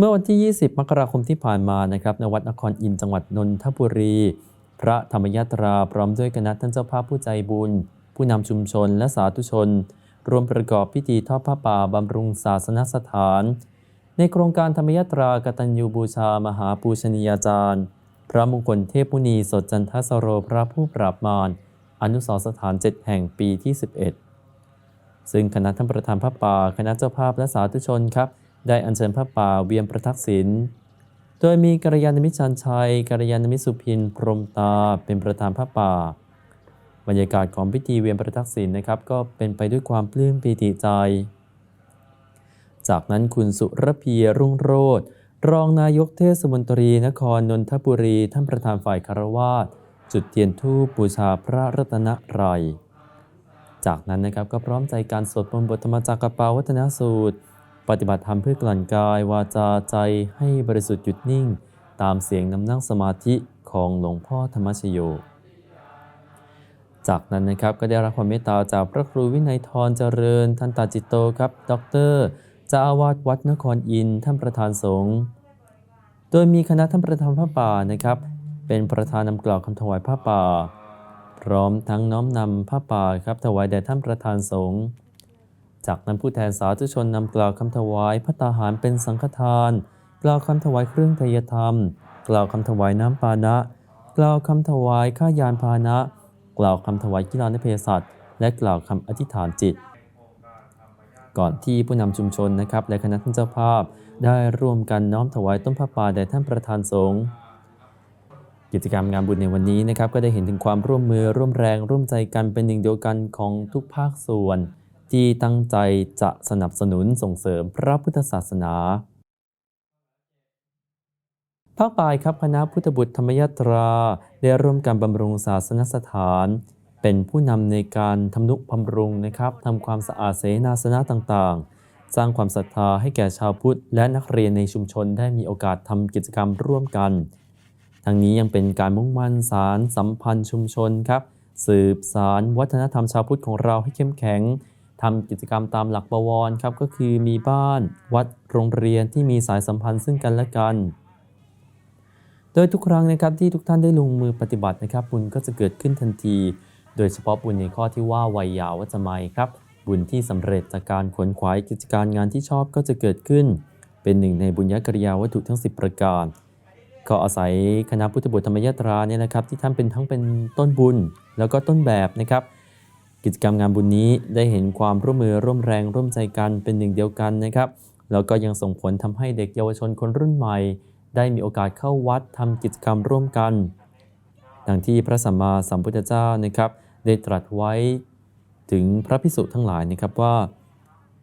เมื่อวันที่ 20 มกราคมที่ผ่านมานะครับณวัดนครอินจังหวัดนนทบุรี พระธรรมยาตราพร้อมด้วยคณะท่านเจ้าภาพผู้ใจบุญ ผู้นำชุมชนและสาธุชน รวมประกอบพิธีทอดผ้าป่าบำรุงศาสนสถาน ในโครงการธรรมยาตรากตัญญูบูชามหาปูชนียาจารย์ พระมงคลเทพมุนีสดจันทสโรพระผู้ปราบมารอนุสรสถาน 7 แห่งปีที่ 11 ซึ่งคณะท่านประธานพระป่าคณะเจ้าภาพและสาธุชนครับ ได้อัญเชิญพระป่าเวียนประทักษิณ โดยมีกัลยาณมิตรชันชัยกัลยาณมิตรสุพินพรมตาเป็นประธานพระป่า บรรยากาศของพิธีเวียนประทักษิณนะครับก็เป็นไปด้วยความปลื้มปีติใจ จากนั้นคุณสุรพีรุ่งโรธรองนายกเทศมนตรีนครนนทบุรีท่านประธานฝ่ายคารวาสจุดเทียนธูปบูชาพระรัตนตรัย จากนั้นนะครับก็พร้อมใจการสวดมนต์บทธรรมจักรปาวัฒนสูตร ปฏิบัติธรรมเพื่อกลั่นกายวาจาใจให้บริสุทธิ์หยุดนิ่ง ตามเสียงนำนั่งสมาธิของหลวงพ่อธรรมชโย จากนั้นนะครับก็ได้รับความเมตตาจากพระครูวินัยทรเจริญ ทันตาจิตโตครับดอกเตอรเจ้าอาวาสวัดนครอินท่านประธานสงฆ์โดยมีคณะท่านประธานพระป่านะครับ เป็นประธานนำกล่าวคำถวายผ้าป่า พร้อมทั้งน้อมนำผ้าป่าครับถวายแด่ท่านประธานสงฆ์ จากนั้นผู้แทนสาธุชนนำกล่าวคำถวายพระตาหารเป็นสังฆทาน กล่าวคำถวายเครื่องไทยธรรม กล่าวคำถวายน้ำปานะ กล่าวคำถวายข้ายานพานะ กล่าวคำถวายกีฬานเพศัตและกล่าวคำอธิษฐานจิต ก่อนที่ผู้นำชุมชนนะครับและคณะท่านเจ้าภาพ ได้ร่วมกันน้อมถวายต้นผ้าป่าแด่ท่านประธานสงฆ์กิจกรรมงานบุญในวันนี้นะครับก็ได้เห็นถึงความร่วมมือร่วมแรงร่วมใจกันเป็นหนึ่งเดียวกันของทุกภาคส่วน ที่ตั้งใจจะสนับสนุนส่งเสริมพระพุทธศาสนา ภาคปลายครับคณะพุทธบุตรธรรมยตรา ได้ร่วมกันบำรุงศาสนสถาน เป็นผู้นำในการทำนุบำรุงนะครับทำความสะอาดเสนาสนะต่างๆ สร้างความศรัทธาให้แก่ชาวพุทธ และนักเรียนในชุมชนได้มีโอกาสทำกิจกรรมร่วมกัน ทั้งนี้ยังเป็นการมุ่งมั่นสารสัมพันธ์ชุมชนครับ สืบสารวัฒนธรรมชาวพุทธของเราให้เข้มแข็ง ทำกิจกรรมตามหลักบวรครับก็คือมีบ้านวัดโรงเรียนที่มีสายสัมพันธ์ซึ่งกันและกัน โดยทุกครั้งนะครับที่ทุกท่านได้ลงมือปฏิบัตินะครับ บุญก็จะเกิดขึ้นทันที โดยเฉพาะบุญในข้อที่ว่าวัยยาวัจมัยครับ บุญที่สำเร็จจากการขวนขวายกิจการงานที่ชอบก็จะเกิดขึ้น เป็นหนึ่งในบุญญกริยาวัตถุทั้ง 10 ประการก็อาศัยคณะพุทธบุตรธรรมยตราเนี่ยนะครับที่ท่านเป็นทั้งเป็นต้นบุญแล้วก็ต้นแบบนะครับ กิจกรรมงานบุญนี้ได้เห็นความร่วมมือร่วมแรงร่วมใจกันเป็นหนึ่งเดียวกันนะครับแล้วก็ยังส่งผลทำให้เด็กเยาวชนคนรุ่นใหม่ ได้มีโอกาสเข้าวัดทำกิจกรรมร่วมกัน ดังที่พระสัมมาสัมพุทธเจ้านะครับได้ตรัสไว้ถึงพระพิสุทั้งหลายนะครับว่า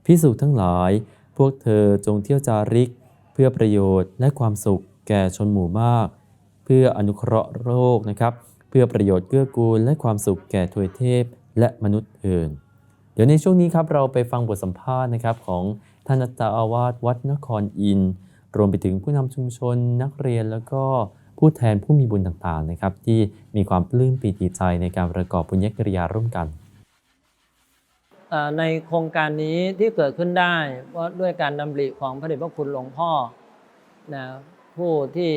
พิสุทั้งหลาย พวกเธอจงเที่ยวจาริก เพื่อประโยชน์และความสุขแก่ชนหมู่มาก เพื่ออนุเคราะห์โรคนะครับ เพื่อประโยชน์เกื้อกูลและความสุขแก่ทวยเทพ และมนุษย์อื่น เดี๋ยวในช่วงนี้ครับเราไปฟังบทสัมภาษณ์นะครับของท่านเจ้าอาวาสวัดนครอิน รวมไปถึงผู้นำชุมชนนักเรียนแล้วก็ผู้แทนผู้มีบุญต่างๆนะครับ ที่มีความปลื้มปีติใจในการประกอบบุญญกิริยาร่วมกันในโครงการนี้ที่เกิดขึ้นได้เพราะด้วยการดำริของพระเดชพระคุณหลวงพ่อนะผู้ที่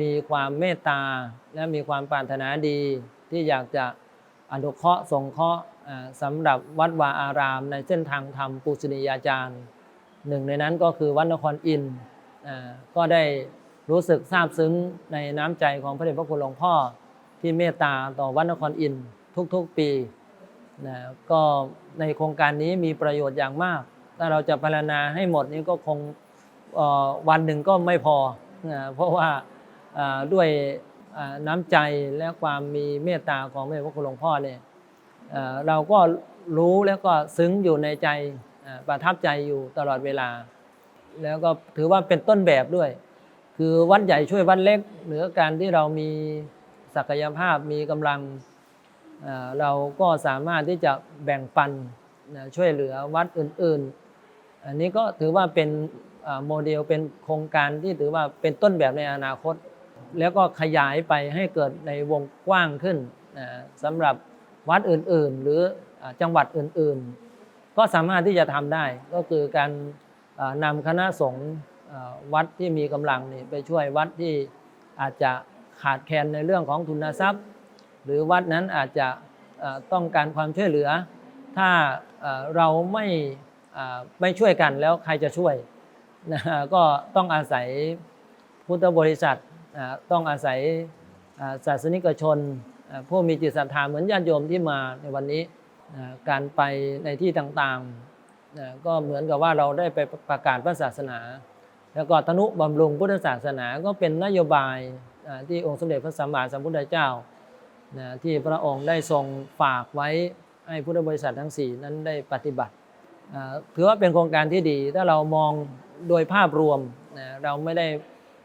มีความเมตตาและมีความปรารถนาดีที่อยากจะ อนุเคราะห์สงเคราะห์อ่าสำหรับวัดวาอาราม ในเส้นทางธรรมปูชนียาจารย์หนึ่งในนั้นก็คือวัดนครอินก็ได้รู้สึกซาบซึ้งในน้ำใจของพระเดชพระคุณหลวงพ่อที่เมตตาต่อวัดนครอินทุกๆปีนะก็ในโครงการนี้มีประโยชน์อย่างมาก ถ้าเราจะพารณาให้หมดนี้ก็คงวันหนึ่งก็ไม่พอนะเพราะว่าด้วย น้ำใจและความมีเมตตาของพระเดชพระคุณหลวงพ่อเนี่ยเราก็รู้แล้วก็ซึ้งอยู่ในใจประทับใจอยู่ตลอดเวลา แล้วก็ถือว่าเป็นต้นแบบด้วย คือวัดใหญ่ช่วยวัดเล็กเหนือการที่เรามีศักยภาพมีกำลังเราก็สามารถที่จะแบ่งปันช่วยเหลือวัดอื่น ๆ อันนี้ก็ถือว่าเป็นโมเดลเป็นโครงการที่ถือว่าเป็นต้นแบบในอนาคต แล้วก็ขยายไปให้เกิดในวงกว้างขึ้นสำหรับวัดอื่นๆ หรือจังหวัดอื่นๆ ก็สามารถที่จะทำได้ก็คือการนำคณะสงฆ์วัดที่มีกำลังนี่ไปช่วยวัดที่อาจจะขาดแคลนในเรื่องของทุนทรัพย์ หรือวัดนั้นอาจจะต้องการความช่วยเหลือ ถ้าเราไม่ไม่ช่วยกันแล้วใครจะช่วยนะก็ต้องอาศัยพุทธบริษัท ต้องอาศัยศาสนิกชนผู้มีจิตศรัทธาเหมือนญาติโยมที่มาในวันนี้การไปในที่ต่างๆ ก็เหมือนกับว่าเราได้ไปประกาศพระศาสนา แล้วก็ทนุบำรุงพุทธศาสนาก็เป็นนโยบายที่องค์สมเด็จพระสัมมาสัมพุทธเจ้าที่พระองค์ได้ทรงฝากไว้ให้พุทธบริษัททั้ง 4 นั้นได้ปฏิบัติถือว่าเป็นโครงการที่ดี ถ้าเรามองโดยภาพรวมเราไม่ได้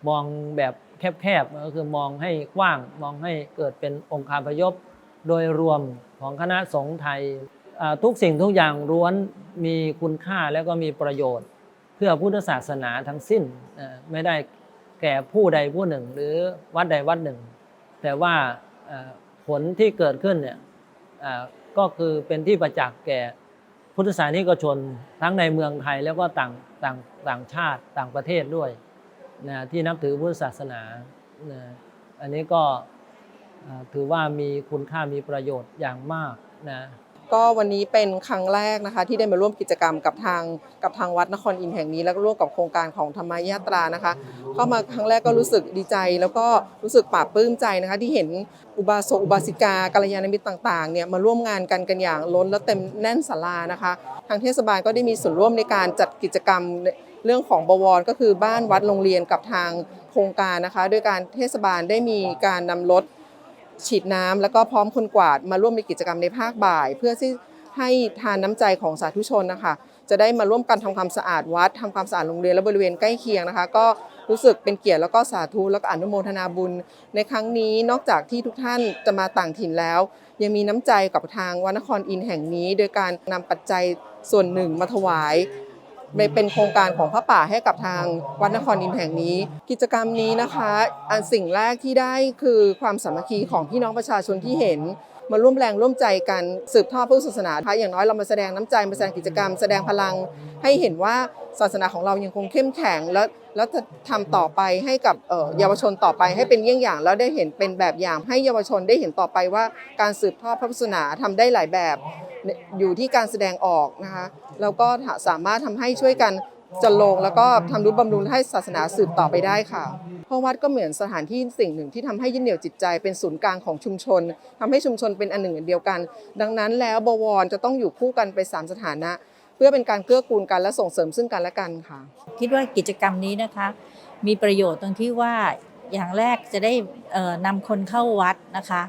มองแบบ แคบๆก็คือมองให้กว้างมองให้เกิดเป็นองค์คาพยพ โดยรวมของคณะสงฆ์ไทยทุกสิ่งทุกอย่างล้วนมีคุณค่าแล้วก็มีประโยชน์ เพื่อพุทธศาสนาทั้งสิ้นไม่ได้แก่ผู้ใดผู้หนึ่ง หรือวัดใดวัดหนึ่ง แต่ว่าผลที่เกิดขึ้นเนี่ยก็คือเป็นที่ประจักษ์แก่พุทธศาสนิกชนทั้งในเมืองไทยแล้วก็ต่างต่างต่างชาติต่างประเทศด้วย นะที่นับถือพุทธศาสนานะอันนี้ก็ถือว่ามีคุณค่ามีประโยชน์อย่างมากนะก็วันนี้เป็นครั้งแรกนะคะที่ได้มาร่วมกิจกรรมกับทางกับทางวัดนครอินแห่งนี้ แล้วก็ร่วมกับโครงการของธรรมยาตรานะคะ เข้ามาครั้งแรกก็รู้สึกดีใจ แล้วก็รู้สึกปลาบปลื้มใจนะคะ ที่เห็นอุบาสกอุบาสิกากัลยาณมิตรต่างๆเนี่ยมาร่วมงานกันกันอย่างล้นและเต็มแน่นศาลานะคะ ทางเทศบาลก็ได้มีส่วนร่วมในการจัดกิจกรรม เรื่องของบวรก็คือบ้านวัดโรงเรียนกับทางโครงการนะคะโดยการเทศบาลได้มีการนำรถฉีดน้ำแล้วก็พร้อมคนกวาดมาร่วมในกิจกรรมในภาคบ่าย เพื่อที่ให้ทานน้ำใจของสาธุชนนะคะจะได้มาร่วมกันทำความสะอาดวัดทำความสะอาดโรงเรียนและบริเวณใกล้เคียงนะคะ ก็รู้สึกเป็นเกียรติแล้วก็สาธุแล้วก็อนุโมทนาบุญ ในครั้งนี้นอกจากที่ทุกท่านจะมาต่างถิ่นแล้ว ยังมีน้ำใจกับทางวัดนครอินแห่งนี้ โดยการนำปัจจัยส่วนหนึ่งมาถวาย เป็นโครงการของพระป่าให้กับทางวัดนครอินแห่งนี้ กิจกรรมนี้นะคะอันสิ่งแรกที่ได้คือความสามัคคีของพี่น้องประชาชนที่เห็นมาร่วมแรงร่วมใจกันสืบทอดพุทธศาสนาค่ะอย่างน้อยเรามาแสดงน้ำใจมาแสดงกิจกรรม แสดงพลังให้เห็นว่าศาสนาของเรายังคงเข้มแข็ง แล้วแล้วจะทำต่อไปให้กับเยาวชนต่อไปให้เป็นเยี่ยงอย่าง แล้วได้เห็นเป็นแบบอย่างให้เยาวชนได้เห็นต่อไปว่าการสืบทอดพระพุทธศาสนาทำได้หลายแบบ อยู่ที่การแสดงออกนะคะแล้วก็สามารถทำให้ช่วยกันจะลงแล้วก็ทำรุบำรุงให้ศาสนาสืบต่อไปได้ค่ะ เพราะวัดก็เหมือนสถานที่สิ่งหนึ่งที่ทำให้ยึดเหนี่ยวจิตใจเป็นศูนย์กลางของชุมชนทำให้ชุมชนเป็นอันหนึ่งอันเดียวกัน ดังนั้นแล้วบวรจะต้องอยู่คู่กันไปสามสถานะ เพื่อเป็นการเกื้อกูลกันและส่งเสริมซึ่งกันและกันค่ะ คิดว่ากิจกรรมนี้นะคะ มีประโยชน์ตรงที่ว่าอย่างแรกจะได้นำคนเข้าวัดนะคะ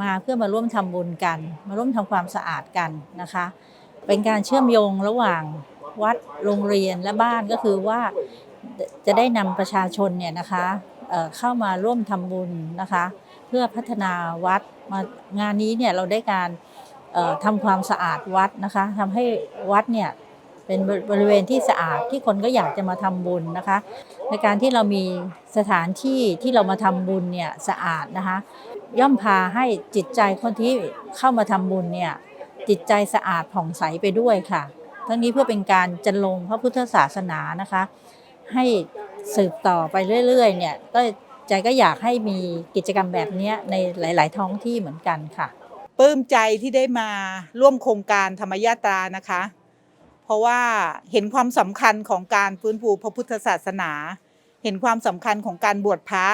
มาเพื่อมาร่วมทำบุญกัน มาร่วมทำความสะอาดกันนะคะ เป็นการเชื่อมโยงระหว่างวัดโรงเรียนและบ้านก็คือว่าจะได้นำประชาชนเนี่ยนะคะเเข้ามาร่วมทำบุญนะคะ เพื่อพัฒนาวัดมางานนี้เนี่ยเราได้การเอ่อทำความสะอาดวัดนะคะทำให้วัดเนี่ยเป็นบริเวณที่สะอาดที่คนก็อยากจะมาทำบุญนะคะ ในการที่เรามีสถานที่ที่เรามาทำบุญเนี่ยสะอาดนะคะ ย่อมพาให้จิตใจคนที่เข้ามาทำบุญเนี่ยจิตใจสะอาดผ่องใสไปด้วยค่ะ ทั้งนี้เพื่อเป็นการจันลงพระพุทธศาสนานะคะ ให้สืบต่อไปเรื่อยๆเนี่ยก็ใจก็อยากให้มีกิจกรรมแบบนี้ในหลาย ๆ ท้องที่เหมือนกันค่ะปลื้มใจที่ได้มาร่วมโครงการธรรมยาตรานะคะ เพราะว่าเห็นความสำคัญของการฟื้นฟูพระพุทธศาสนา เห็นความสำคัญของการบวชพระ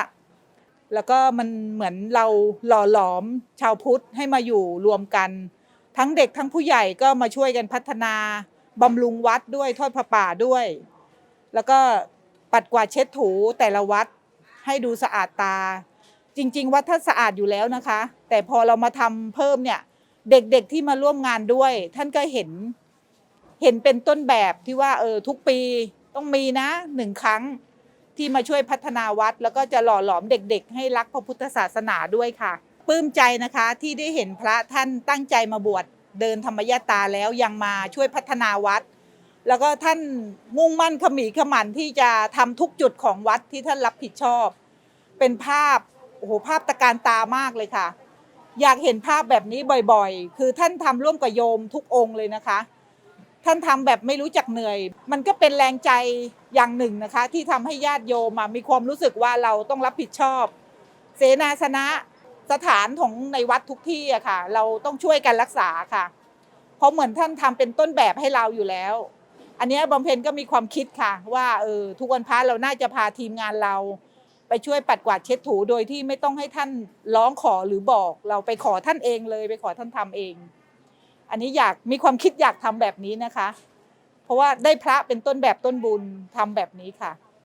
แล้วก็มันเหมือนเราหล่อหลอมชาวพุทธให้มาอยู่รวมกัน ทั้งเด็กทั้งผู้ใหญ่ก็มาช่วยกันพัฒนาบำรุงวัดด้วยทอดพระป่าด้วย แล้วก็ปัดกวาดเช็ดถูแต่ละวัดให้ดูสะอาดตา จริง ๆ วัดท่านสะอาดอยู่แล้วนะคะ แต่พอเรามาทำเพิ่มเนี่ยเด็กๆที่มาร่วมงานด้วย ท่านก็เห็นเห็นเป็นต้นแบบที่ว่าเออทุกปีต้องมีนะหนึ่งครั้ง ที่มาช่วยพัฒนาวัด แล้วก็จะหล่อหลอมเด็กๆ ให้รักพระพุทธศาสนาด้วยค่ะปลื้มใจนะคะที่ได้เห็นพระท่านตั้งใจมาบวชเดินธรรมยาตาแล้วยังมาช่วยพัฒนาวัด แล้วก็ท่านมุ่งมั่นขมีขมันที่จะทำทุกจุดของวัดที่ท่านรับผิดชอบ เป็นภาพโอ้โหภาพตะการตามากเลยค่ะ อยากเห็นภาพแบบนี้บ่อยๆ คือท่านทำร่วมกับโยมทุกองค์เลยนะคะ ท่านทำแบบไม่รู้จักเหนื่อย มันก็เป็นแรงใจอย่างหนึ่งนะคะ ที่ทำให้ญาติโยมมีความรู้สึกว่าเราต้องรับผิดชอบ เสนาสนะสถานของในวัดทุกที่อะค่ะ เราต้องช่วยกันรักษาค่ะ เพราะเหมือนท่านทำเป็นต้นแบบให้เราอยู่แล้ว อันนี้ยบำเพ็ญก็มีความคิดค่ะ ว่าเออทุกวันพระเราน่าจะพาทีมงานเรา ไปช่วยปัดกวาดเช็ดถูโดยที่ไม่ต้องให้ท่านร้องขอหรือบอก เราไปขอท่านเองเลย ไปขอท่านทำเอง อันนี้อยากมีความคิดอยากทำแบบนี้นะคะ เพราะว่าได้พระเป็นต้นแบบต้นบุญทำแบบนี้ค่ะ